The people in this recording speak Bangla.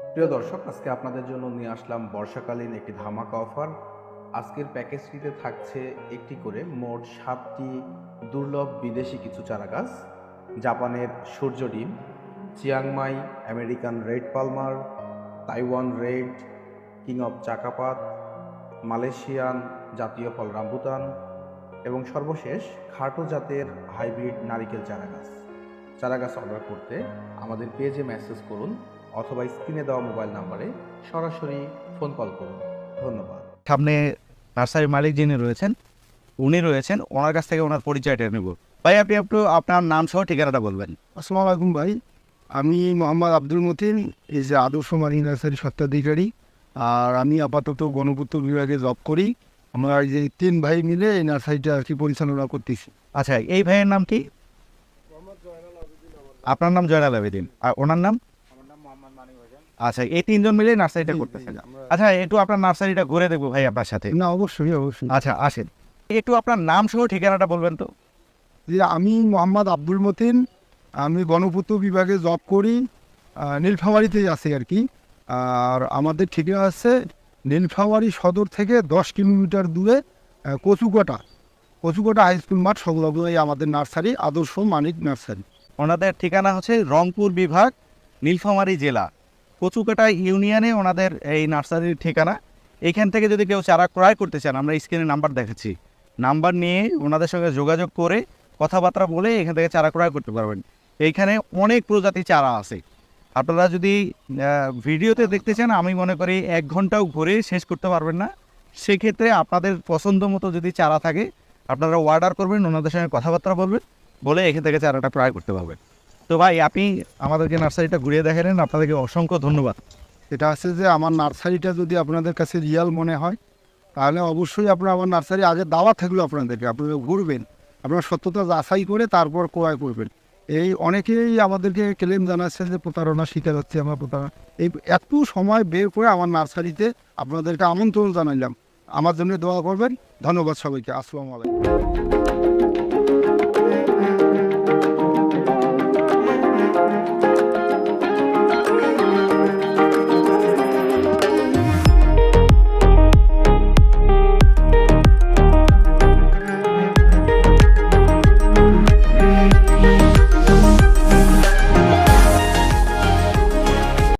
প্রিয় দর্শক, আজকে আপনাদের জন্য নিয়ে আসলাম বর্ষাকালীন একটি ধামাকা অফার। আজকের প্যাকেজটিতে থাকছে একটি করে মোট সাতটি দুর্লভ বিদেশি কিছু চারাগাছ জাপানের সূর্য ডিম, Chiang Mai, American red Palmer, Taiwan red, king of চাকাপাত, Malaysian জাতীয় ফল রাম্বুতান এবং সর্বশেষ খাটো জাতের হাইব্রিড নারিকেল চারাগাছ চারাগাছ অর্ডার করতে আমাদের পেজে মেসেজ করুন অথবা স্ক্রিনে দেওয়া মোবাইল নাম্বারে সরাসরি ফোন কল করুন। ধন্যবাদ। সামনে নার্সারির মালিক যিনি রয়েছেন উনি রয়েছেন ওনার কাছ থেকে ওনার পরিচয়টা নেব। ভাই আপনি একটু আপনার নাম সহ ঠিকানাটা বলবেন। আসসালামু আলাইকুম ভাই। আমি মোহাম্মদ আব্দুল মতিন এই যে আদর্শ মারি নার্সারি সত্ত্বাধিকারী আর আমি আপাতত গণপূর্ত বিভাগে জব করি। আমরা এই যে তিন ভাই মিলে এই নার্সারিটা আর কি পরিচালনা করতেছি। আচ্ছা এই ভাইয়ের নাম কি? আপনার নাম জয়নাল আবেদিন। আর ওনার নাম? আচ্ছা এই তিনজন মিলে নার্সারিটা করতেছেন। আচ্ছা একটু আপনার নার্সারিটা ঘুরে দেখব ভাই আপনার সাথে। না অবশ্যই অবশ্যই। আচ্ছা আসেন। একটু আপনার নাম সহ ঠিকানাটা বলবেন তো। আমি মোহাম্মদ আব্দুল মতিন। আমি গণপূর্ত বিভাগে জব করি। আহ, নীলফামারীতেই আছি আর কি। আর আমাদের ঠিকানা আছে নীলফামারি সদর থেকে দশ কিলোমিটার দূরে কচুকোটা। কচুকোটা হাই স্কুল মাঠ সংলগ্ন এই আমাদের নার্সারি আদর্শ মানিক নার্সারি। ওনাদের ঠিকানা হচ্ছে রংপুর বিভাগ নীলফামারী জেলা। কচুকাটা ইউনিয়নে ওনাদের এই নার্সারির ঠিকানা। এইখান থেকে যদি কেউ চারা ক্রয় করতে চান, আমরা স্ক্রিনে নাম্বার দেখাচ্ছি নাম্বার নিয়ে ওনাদের সঙ্গে যোগাযোগ করে কথাবার্তা বলে এখান থেকে চারা ক্রয় করতে পারবেন। এইখানে অনেক প্রজাতি চারা আছে। আপনারা যদি ভিডিওতে দেখতে চান, আমি মনে করি এক ঘন্টাও ঘুরে শেষ করতে পারবেন না। সেক্ষেত্রে আপনাদের পছন্দ মতো যদি চারা থাকে, আপনারা অর্ডার করবেন, ওনাদের সঙ্গে কথাবার্তা বলবেন, বলে এখান থেকে চারাটা ক্রয় করতে পারবেন। তো ভাই, আপনি আমাদেরকে নার্সারিটা ঘুরিয়ে দেখালেন, আপনাদেরকে অসংখ্য ধন্যবাদ। এটা আছে যে আমার নার্সারিটা যদি আপনাদের কাছে রিয়াল মনে হয়, তাহলে অবশ্যই আপনার আমার নার্সারি আগে দাওয়া থাকল আপনাদেরকে, আপনারা ঘুরবেন। আপনার সত্যতা যাচাই করে তারপর ক্রয় করবেন। এই অনেকেই আমাদেরকে ক্লেম জানাচ্ছে যে প্রতারণা শিকার হচ্ছে আমার প্রতারণা। এই একটু সময় বের করে আমার নার্সারিতে আপনাদেরকে আমন্ত্রণ জানাইলাম। আমার জন্য দোয়া করবেন। ধন্যবাদ সবাইকে। আসসালামু আলাইকুম।